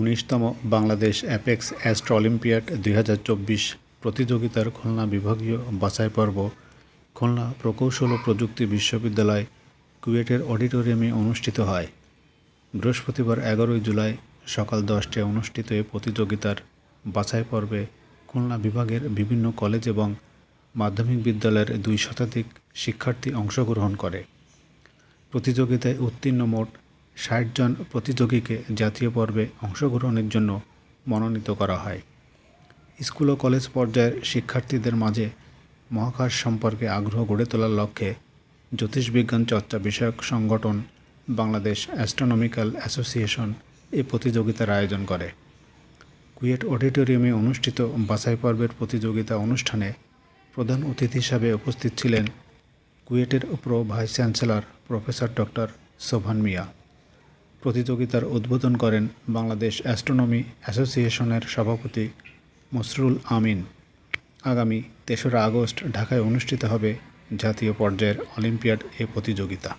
উনিশতম Bangladesh apex astro olympiad দুই হাজার চব্বিশ প্রতিযোগিতার খুলনা বিভাগীয় বাছাই পর্ব, খুলনা প্রকৌশল ও প্রযুক্তি বিশ্ববিদ্যালয় কুয়েটের অডিটোরিয়ামে অনুষ্ঠিত হয়। বৃহস্পতিবার এগারোই জুলাই সকাল দশটায় অনুষ্ঠিত এ প্রতিযোগিতার বাছাই পর্বে খুলনা বিভাগের বিভিন্ন কলেজ এবং মাধ্যমিক বিদ্যালয়ের দুই শতাধিক শিক্ষার্থী অংশগ্রহণ করে। প্রতিযোগিতায় উত্তীর্ণ মোট ষাট জন প্রতিযোগীকে জাতীয় পর্বে অংশগ্রহণের জন্য মনোনীত করা হয়। স্কুল ও কলেজ পর্যায়ের শিক্ষার্থীদের মাঝে মহাকাশ সম্পর্কে আগ্রহ গড়ে তোলার লক্ষ্যে জ্যোতিষবিজ্ঞান চর্চা বিষয়ক সংগঠন বাংলাদেশ অ্যাস্ট্রোনমিক্যাল অ্যাসোসিয়েশন এই প্রতিযোগিতার আয়োজন করে। কুয়েট অডিটোরিয়ামে অনুষ্ঠিত বাছাই পর্বের প্রতিযোগিতা অনুষ্ঠানে প্রধান অতিথি হিসাবে উপস্থিত ছিলেন কুয়েটের pro vice chancellor professor doctor Sovan Mia. প্রতিযোগিতার উদ্বোধন করেন বাংলাদেশ অ্যাস্ট্রোনমি অ্যাসোসিয়েশনের সভাপতি মসরুল আমিন। আগামী তেসরা আগস্ট ঢাকায় অনুষ্ঠিত হবে জাতীয় পর্যায়ের অলিম্পিয়াড এ প্রতিযোগিতা।